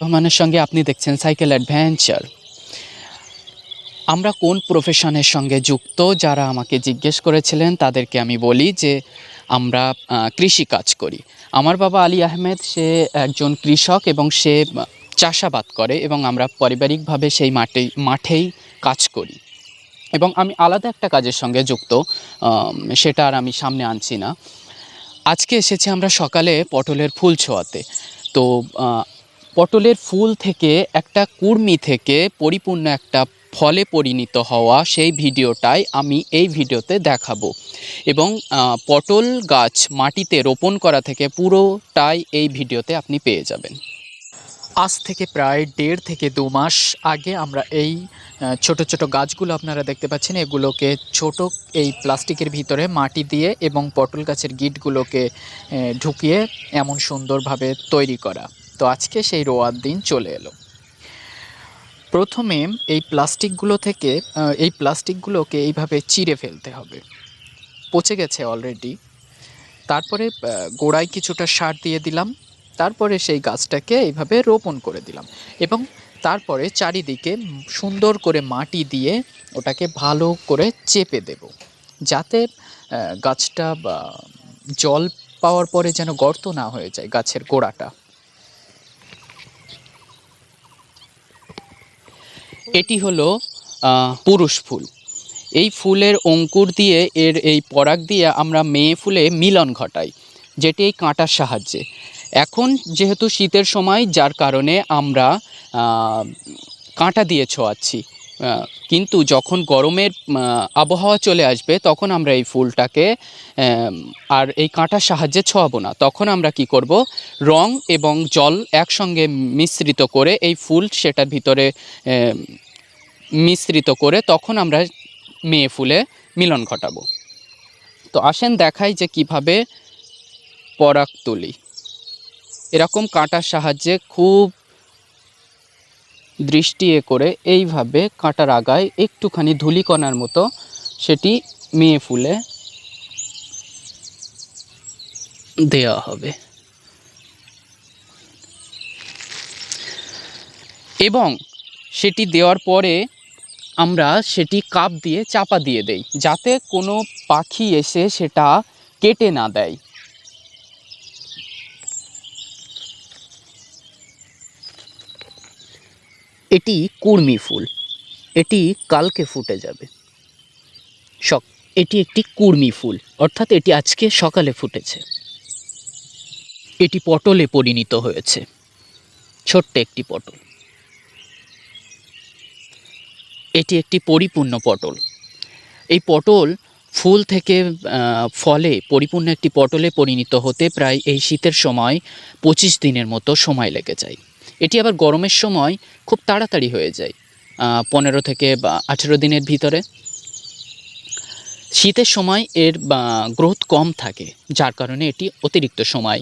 রহমানের সঙ্গে আপনি দেখছেন সাইকেল অ্যাডভেঞ্চার। আমরা কোন প্রফেশনের সঙ্গে যুক্ত যারা আমাকে জিজ্ঞেস করেছিলেন তাদেরকে আমি বলি যে আমরা কৃষি কাজ করি। আমার বাবা আলী আহমেদ, সে একজন কৃষক এবং সে চাষাবাদ করে এবং আমরা পারিবারিকভাবে সেই মাঠেই মাঠেই কাজ করি। এবং আমি আলাদা একটা কাজের সঙ্গে যুক্ত সেটা আর আমি সামনে আনছি না। আজকে এসেছি আমরা সকালে পটলের ফুল ছোঁয়াতে। তো পটলের ফুল থেকে একটা কুর্মি থেকে পরিপূর্ণ একটা ফলে পরিণত হওয়া সেই ভিডিওটাই আমি এই ভিডিওতে দেখাবো। এবং পটল গাছ মাটিতে রোপণ করা থেকে পুরোটাই এই ভিডিওতে আপনি পেয়ে যাবেন। আজ থেকে প্রায় দেড় থেকে দু মাস আগে আমরা এই ছোট ছোট গাছগুলো আপনারা দেখতে পাচ্ছেন, এগুলোকে ছোট এই প্লাস্টিকের ভিতরে মাটি দিয়ে এবং পটল গাছের গিটগুলোকে ঢুকিয়ে এমন সুন্দরভাবে তৈরি করা। তো আজকে সেই রোয়ার দিন চলে এলো। প্রথমে এই প্লাস্টিকগুলো থেকে এই প্লাস্টিকগুলোকে এইভাবে চিড়ে ফেলতে হবে। পচে গেছে অলরেডি তারপরে গোড়ায় কিছুটা সার দিয়ে দিলাম। তারপরে সেই গাছটাকে এইভাবে রোপণ করে দিলাম এবং তারপরে চারিদিকে সুন্দর করে মাটি দিয়ে ওটাকে ভালো করে চেপে দেব। যাতে গাছটা জল পাওয়ার পরে যেন গর্ত না হয়ে যায় গাছের গোড়াটা। এটি হলো পুরুষ ফুল। এই ফুলের অঙ্কুর দিয়ে এর এই পরাগ দিয়ে আমরা মেয়ে ফুলে মিলন ঘটাই, যেটি এই কাঁটার সাহায্যে। এখন যেহেতু শীতের সময়, যার কারণে আমরা কাঁটা দিয়ে ছোঁয়াচ্ছি। কিন্তু যখন গরমের আবহাওয়া চলে আসবে, তখন আমরা এই ফুলটাকে আর এই কাঁটার সাহায্যে ছোঁয়াবো না। তখন আমরা কি করব? রং এবং জল একসঙ্গে মিশ্রিত করে এই ফুল সেটার ভিতরে মিশ্রিত করে তখন আমরা মেয়ে ফুলে মিলন ঘটাবো। তো আসেন দেখাই যে কীভাবে পরাগ তুলি। এরকম কাঁটার সাহায্যে খুব দৃষ্টি এ করে এইভাবে কাঁটার আগায় একটুখানি ধুলিকণার মতো সেটি মেয়ে ফুলে দেওয়া হবে। এবং সেটি দেওয়ার পরে আমরা সেটি কাপ দিয়ে চাপা দিয়ে দেই, যাতে কোনো পাখি এসে সেটা কেটে না দেয়। এটি কুর্মি ফুল। এটি কালকে ফুটে যাবে। সক এটি একটি কুর্মি ফুল, অর্থাৎ এটি আজকে সকালে ফুটেছে। এটি পটলে পরিণত হয়েছে। ছোট্ট একটি পটল। এটি একটি পরিপূর্ণ পটল। এই পটল ফুল থেকে ফলে পরিপূর্ণ একটি পটলে পরিণত হতে প্রায় এই শীতের সময় পঁচিশ দিনের মতো সময় লেগে যায়। এটি আবার গরমের সময় খুব তাড়াতাড়ি হয়ে যায় পনেরো থেকে বা আঠেরো দিনের ভিতরে। শীতের সময় এর গ্রোথ কম থাকে, যার কারণে এটি অতিরিক্ত সময়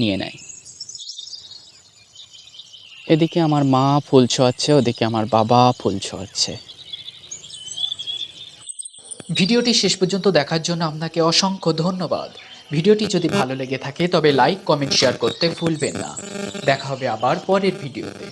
নিয়ে নেয়। এদিকে আমার মা ফুল ছোঁয়াচ্ছে, ওদিকে আমার বাবা ফুল ছোঁয়াচ্ছে। ভিডিওটি শেষ পর্যন্ত দেখার জন্য আপনাকে অসংখ্য ধন্যবাদ। ভিডিওটি যদি ভালো লেগে থাকে তবে লাইক, কমেন্ট, শেয়ার করতে ভুলবেন না। দেখা হবে আবার পরের ভিডিওতে।